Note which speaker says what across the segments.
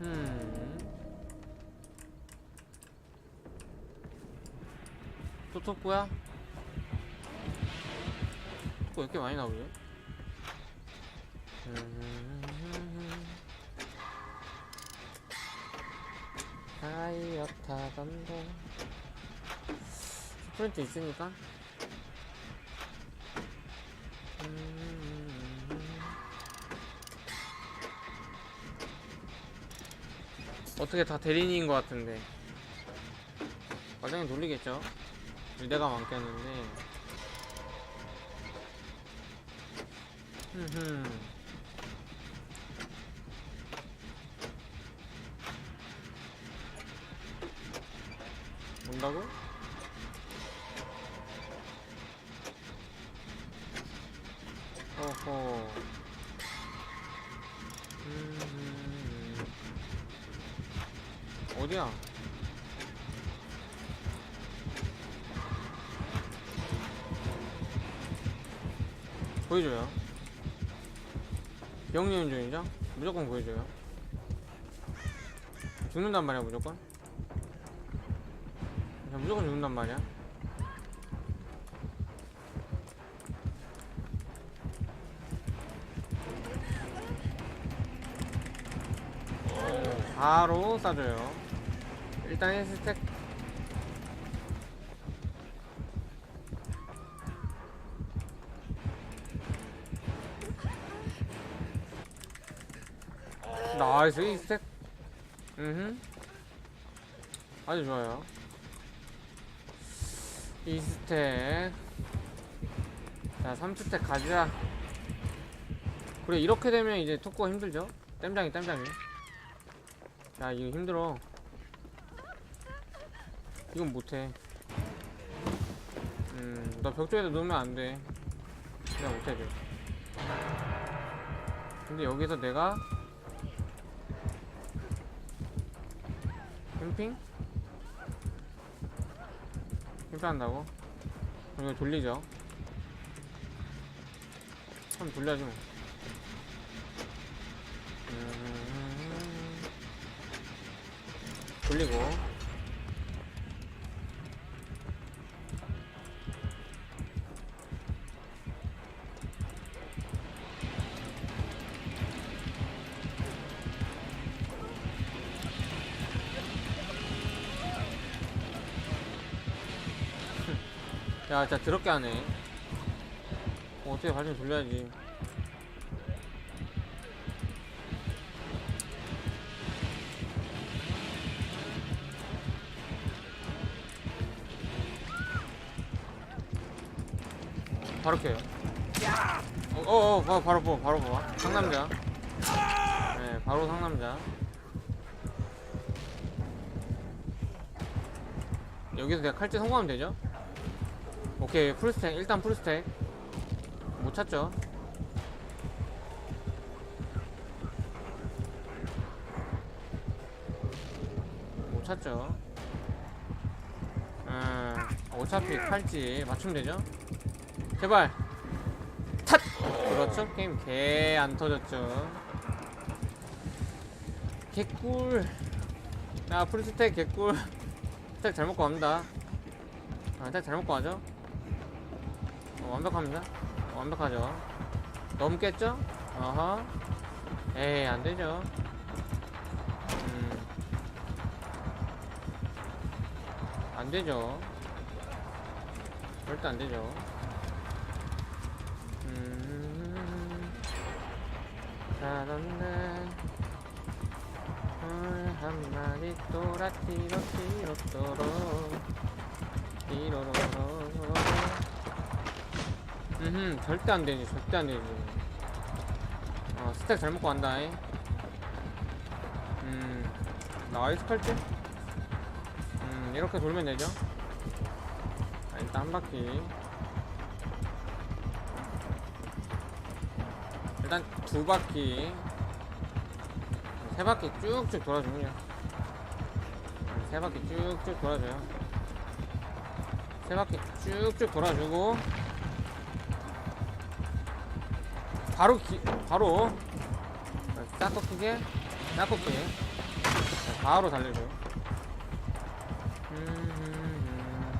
Speaker 1: 음. 또 토끼야? 토끼 왜 이렇게 많이 나오지? 음. 다이어트 감동 스프린트 있으니까 어떻게 다 대리인인 것 같은데. 과장이 돌리겠죠? 내가 많겠는데. 흠흠. 온다고? 어허 어디야? 보여줘요. 비영리는 중이죠? 무조건 보여줘요. 죽는단 말이야 무조건. 그냥 무조건 죽는단 말이야. 바로 쏴줘요. 일단 1스택 나이스 1스택 음 아주 좋아요. 2스택 자 3스택 가자 그래 이렇게 되면 이제 토크가 힘들죠? 땜장이 땜장이. 야 이거 힘들어 이건 못해. 음너 벽 쪽에다 놓으면 안돼. 내가 못해줘 근데 여기서 내가 캠핑? 캠핑한다고? 그럼 이거 돌리죠. 참 돌려야지 뭐. 음, 돌리고 야 진짜 더럽게 하네. 어, 어떻게 발좀 돌려야지. 바로 켜요. 어어어 어, 바로 봐 바로 봐 상남자. 네 바로 상남자. 여기서 내가 칼질 성공하면 되죠? 오케이 풀스택 일단 풀스택 못 찾죠? 못 찾죠? 음, 어차피 칼지 맞추면 되죠? 제발. 탓! 그렇죠? 게임 개 안 터졌죠? 개꿀. 야 풀스택 개꿀. 스택 잘 먹고 갑니다. 아, 스택 잘 먹고 가죠? 어, 완벽합니다. 어, 완벽하죠. 넘겠죠? 어허. 에이, 안 되죠. 음. 안 되죠. 절대 안 되죠. 음. 잘한다. 한 마리 또라 띠로 띠로 또로 띠로로로 음, 절대 안 되지, 절대 안 되지. 어, 스택 잘 먹고 간다. 잉 음, 나이스 칼질? 음, 이렇게 돌면 되죠. 아, 일단 한 바퀴. 일단 두 바퀴. 세 바퀴 쭉쭉 돌아주면요. 음, 세 바퀴 쭉쭉 돌아줘요. 세 바퀴 쭉쭉 돌아주고. 바로 기, 바로 싹 꺾이게 싹 꺾기 자, 바로 달려줘. 음,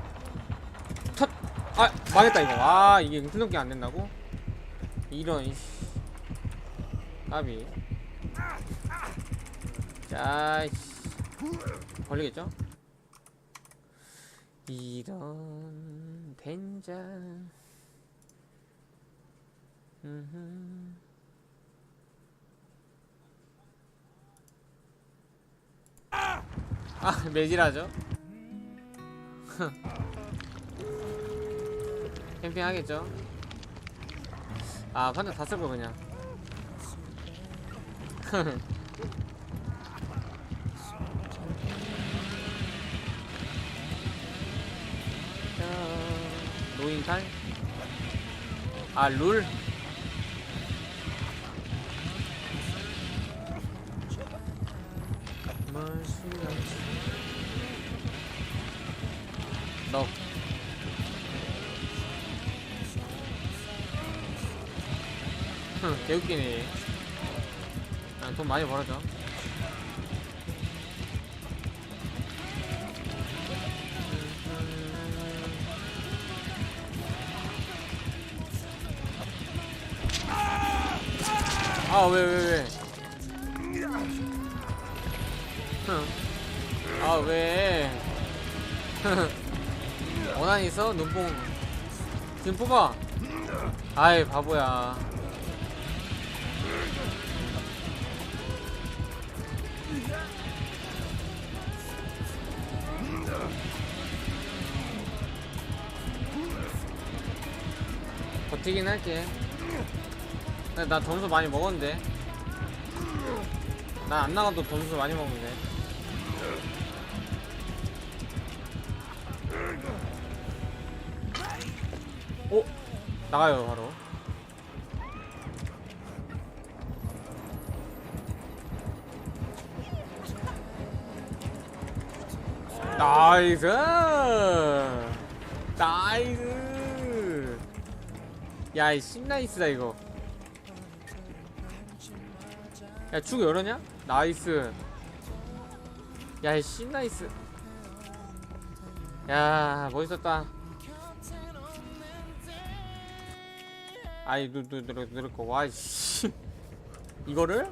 Speaker 1: 첫! 아! 망했다, 이거. 아, 이게 응투넘기 안 된다고? 이런, 이씨. 까비. 자, 이씨. 걸리겠죠? 이런, 된장. 아 매질하죠? 캠핑 하겠죠? 아 판자 다 쓸거 그냥. 자, 노인칼 아룰 너 흥, 개웃기네. 아, 돈 많이 벌어져. 아, 왜, 왜, 왜? 아, 왜? 원한 있어? 눈뽕. 지금 뽑아. 아이, 바보야. 버티긴 할게. 나 점수 많이 먹었는데. 난 안 나가도 점수 많이 먹는데. 나가요, 바로. 나이스! 나이스! 야, 이 신나이스다, 이거. 야, 축 열었냐? 나이스. 야, 이 신나이스. 야, 멋있었다. 아이, 누, 누, 누, 누를 거, 와, 씨. 이거를?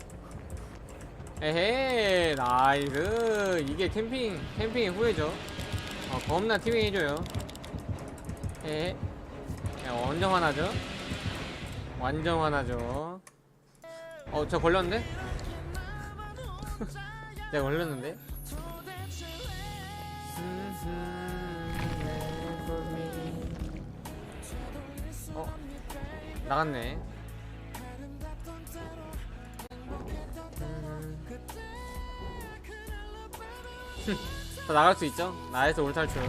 Speaker 1: 에헤, 나이스. 이게 캠핑, 캠핑의 후회죠. 어, 겁나 티밍 해줘요. 에헤. 야, 완전 화나죠? 완전 화나죠. 어, 저 걸렸는데? 내가 걸렸는데? 나갔네. 더 나갈 수 있죠? 나에서 올 탈출.